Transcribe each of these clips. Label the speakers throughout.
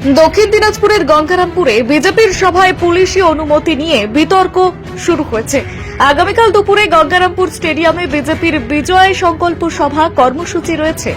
Speaker 1: দক্ষিণ দিনাজপুরের গঙ্গারামপুরে বিজেপির সভায় পুলিশি অনুমতি নিয়ে বিতর্ক শুরু হয়েছে। আগামীকাল দুপুরে গঙ্গারামপুর স্টেডিয়ামে বিজেপির বিজয় সংকল্প সভা কর্মসূচি রয়েছে।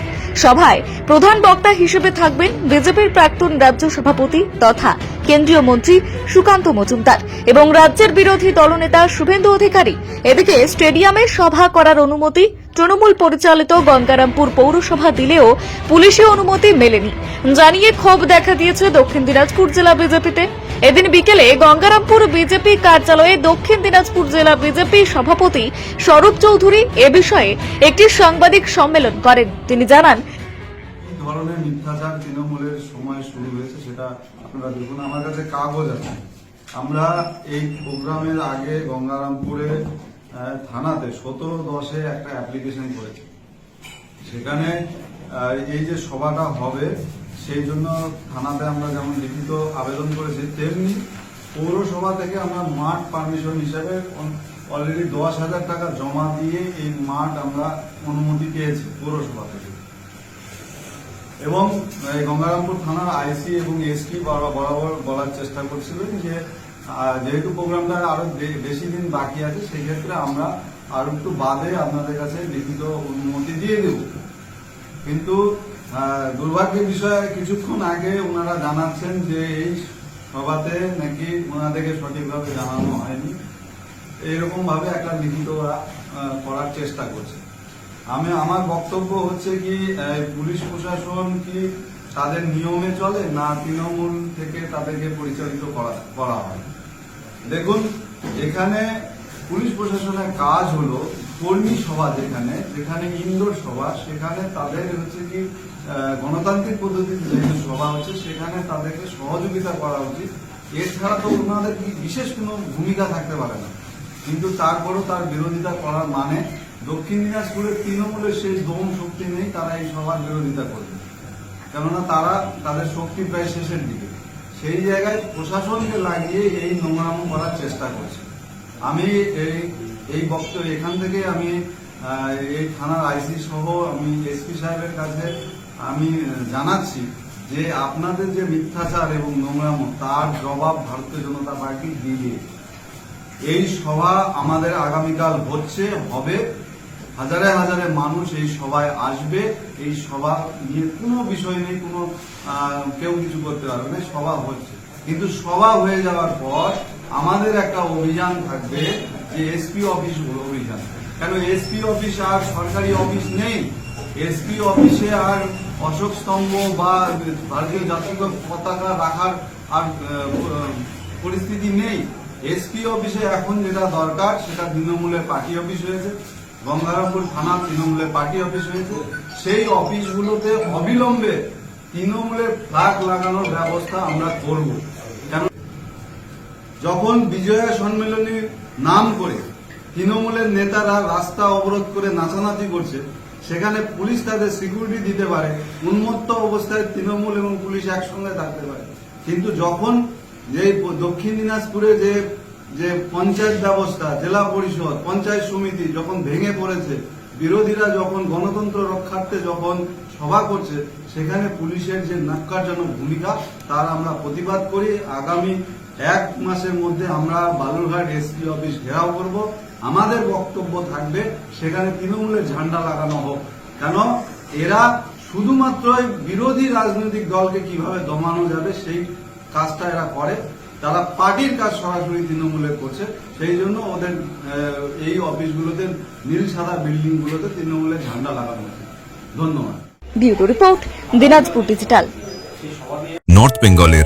Speaker 1: সভায় প্রধান বক্তা হিসেবে থাকবেন বিজেপির প্রাক্তন রাজ্য সভাপতি তথা কেন্দ্রীয় মন্ত্রী সুকান্ত মজুমদার এবং রাজ্যের বিরোধী দলনেতা শুভেন্দু অধিকারী। এদিকে স্টেডিয়ামে সভা করার অনুমতি তৃণমূল পরিচালিত গঙ্গারামপুর পৌরসভা দিলেও পুলিশি অনুমতি মেলেনি। জানিয়ে ক্ষোভ দেখা দিয়েছে দক্ষিণ দিনাজপুর জেলা বিজেপিতে। এদিন বিকেলে গঙ্গারামপুর বিজেপি কার্যালয়ে দক্ষিণ দিনাজপুর জেলা বিজেপি সভাপতি স্বরূপ চৌধুরী এ বিষয়ে একটি সাংবাদিক সম্মেলন করেন। তিনি জানান
Speaker 2: ধরনের মিথ্যাচার তৃণমূলের সময় শুরু হয়েছে সেটা আপনারা দেখুন। আমার কাছে কাগজ আছে। আমরা এই প্রোগ্রামের আগে গঙ্গারামপুরে থানাতে সতেরো দশে একটা অ্যাপ্লিকেশন করেছি। সেখানে এই যে সভাটা হবে সেই জন্য থানাতে আমরা যেমন লিখিত আবেদন করেছি, তেমনি পৌরসভা থেকে আমরা মাঠ পারমিশন হিসাবে অলরেডি দশ হাজার টাকা জমা দিয়ে এই মাঠ আমরা অনুমতি পেয়েছি পৌরসভা থেকে। এবং গঙ্গারামপুর থানার আইসি এবং এসপি বরাবর বলার চেষ্টা করছিলেন যে যেহেতু প্রোগ্রামটা আরও বেশি দিন বাকি আছে, সেই ক্ষেত্রে আমরা আর একটু বাদে আপনাদের কাছে লিখিত অনুমতি দিয়ে দেব। কিন্তু দুর্ভাগ্যের বিষয়ে কিছুক্ষণ আগে ওনারা জানাচ্ছেন যে এই সভাতে নাকি ওনাদেরকে সঠিকভাবে জানানো হয়নি। এইরকম ভাবে একটা লিখিত করার চেষ্টা করছে। আমি, আমার বক্তব্য হচ্ছে কি পুলিশ প্রশাসন কি তাদের নিয়মে চলে না তৃণমূল থেকে তাদেরকে পরিচালিত করা হয়? দেখুন, এখানে পুলিশ প্রশাসনের কাজ হলো কর্মী সভা যেখানে যেখানে ইন্দোর সভা, সেখানে তাদের হচ্ছে কি গণতান্ত্রিক পদ্ধতিতে যেহেতু সভা হচ্ছে, সেখানে তাদেরকে সহযোগিতা করা উচিত। এছাড়া তো ওনাদের কি বিশেষ কোনো ভূমিকা থাকতে পারে না। কিন্তু তারপরও তার বিরোধিতা করার মানে দক্ষিণ দিনাজপুরের তৃণমূলের সেই দম শক্তি নেই, তারা এই সভার বিরোধিতা করবে। কেননা তারা তাদের শক্তি প্রায় শেষের দিকে। সেই জায়গায় প্রশাসনকে লাগিয়ে এই নোংরামো করার চেষ্টা করছে। আমি এই এই বক্তব্য, এখান থেকে আমি এই থানার আইসি সহ আমি এসপি সাহেবের কাছে আমি জানাচ্ছি যে আপনাদের যে মিথ্যাচার এবং নোংরামো, তার জবাব ভারতীয় জনতা পার্টি দিবে এই সভা আমাদের আগামীকাল হচ্ছে, হবে, হাজারে হাজারে মানুষ এই সভায় আসবে। এই সভা নিয়ে কোনো বিষয় নেই, কোনো কেউ কিছু করতে পারবে না, সভা হচ্ছে। কিন্তু সভা হয়ে যাওয়ার পর আমাদের একটা অভিযান থাকবে যে এসপি অফিস অভিযান। কেন এসপি অফিস আর সরকারি অফিস নেই? এসপি অফিসে আর অশোক স্তম্ভ বা ভারতীয় জাতীয় পতাকা রাখার আর পরিস্থিতি নেই। এসপি অফিসে এখন যেটা দরকার, সেটা তৃণমূলের পার্টি অফিস হয়েছে। গঙ্গারামপুর থানা তৃণমূলের পার্টি অফিস হয়েছে। সেই অফিসগুলোতে অবিলম্বে তৃণমূলের ফ্ল্যাগ লাগানোর ব্যবস্থা আমরা করব। যখন বিজয়া সম্মেলনীর নাম করে তৃণমূলের নেতারা রাস্তা অবরোধ করে নাচানাচি করছে, সেখানে পুলিশ তাদের সিকিউরিটি দিতে পারে, উন্মত্ত অবস্থায় তৃণমূল এবং পুলিশ একসঙ্গে থাকতে পারে। কিন্তু যখন যে দক্ষিণ দিনাজপুরে যে যে পঞ্চায়েত ব্যবস্থা, জেলা পরিষদ, পঞ্চায়েত সমিতি যখন ভেঙে পড়েছে, বিরোধীরা যখন গণতন্ত্র রক্ষার্থে যখন সভা করছে, সেখানে পুলিশের যে নাক্কারজনক ভূমিকা, তার আমরা প্রতিবাদ করি। আগামী এক মাসের মধ্যে আমরা বালুরঘাট এসপি অফিস ঘেরাও করব। আমাদের বক্তব্য থাকবে সেখানে তৃণমূলের ঝান্ডা লাগানো হোক। কেন? এরা শুধুমাত্র বিরোধী রাজনৈতিক দলকে কীভাবে দমানো যাবে সেই কাজটা এরা করে। তারা পার্টির কাজ সরাসরি তৃণমূলের করছে সেই জন্য ওদের আহ, এই অফিসগুলোতে নীল সাদা বিল্ডিং গুলোতে তৃণমূলের ঝান্ডা লাগানো হচ্ছে। ধন্যবাদ।
Speaker 1: Report Dinajpur digital.
Speaker 3: নর্থ বেঙ্গলের